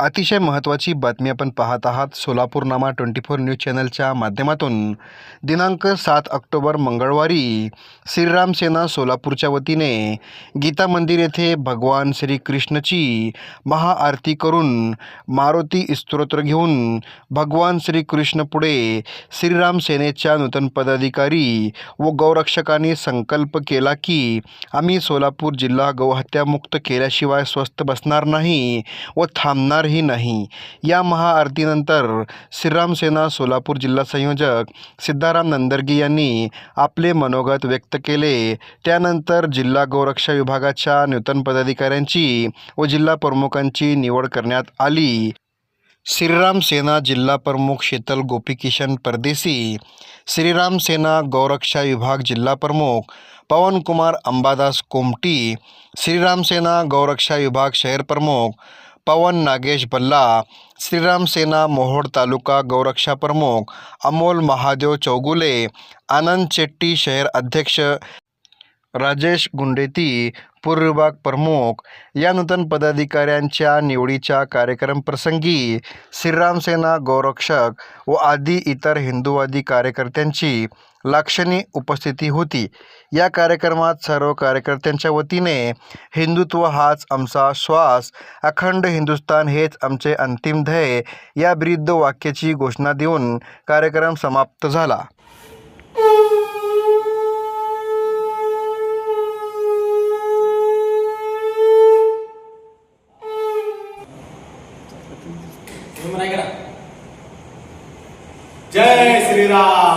अतिशय महत्त्वाची बातमी आपण पाहत आहात. सोलापूरनामा ट्वेंटी फोर न्यूज चॅनलच्या माध्यमातून दिनांक सात ऑक्टोबर मंगळवारी श्रीराम सेना सोलापूरच्या वतीने गीता मंदिर येथे भगवान श्रीकृष्णची महाआरती करून मारुती स्तोत्र घेऊन भगवान श्रीकृष्ण पुढे श्रीराम सेनेच्या नूतन पदाधिकारी व गौरक्षकांनी संकल्प केला की आम्ही सोलापूर जिल्हा गौहत्यामुक्त केल्याशिवाय स्वस्थ बसणार नाही व थांबणार थांबणारही नाही. या महाआरतीनंतर श्रीराम सेना, सोलापूर जिल्हा संयोजक सिद्धाराम नंदरगी यांनी आपले मनोगत व्यक्त केले. त्यानंतर जिल्हा गौरक्षा विभागाच्या नूतन पदाधिकाऱ्यांची व जिल्हा प्रमुखांची निवड करण्यात आली. श्रीराम सेना जिल्हा प्रमुख शीतल गोपीकिशन परदेसी, श्रीराम सेना गौरक्षा विभाग जिल्हा प्रमुख पवनकुमार अंबादास कोमटी, श्रीराम सेना गौरक्षा विभाग शहर प्रमुख पवन नागेश बल्ला श्रीराम सेना तालुका गौरक्षा प्रमुख अमोल महादेव चौगुले आनंद शेट्टी शहर अध्यक्ष राजेश गुंडेती पूर्व विभाग प्रमुख या नूतन पदाधिकाऱ्यांच्या निवडीच्या कार्यक्रमप्रसंगी श्रीराम सेना गौरक्षक व आदी इतर हिंदूवादी कार्यकर्त्यांची लाक्षणी उपस्थिती होती. या कार्यक्रमात सर्व कार्यकर्त्यांच्या वतीने हिंदुत्व हाच आमचा श्वास अखंड हिंदुस्तान हेच आमचे अंतिम ध्येय या ब्रिद्ध वाक्याची घोषणा देऊन कार्यक्रम समाप्त झाला. जय श्रीराम!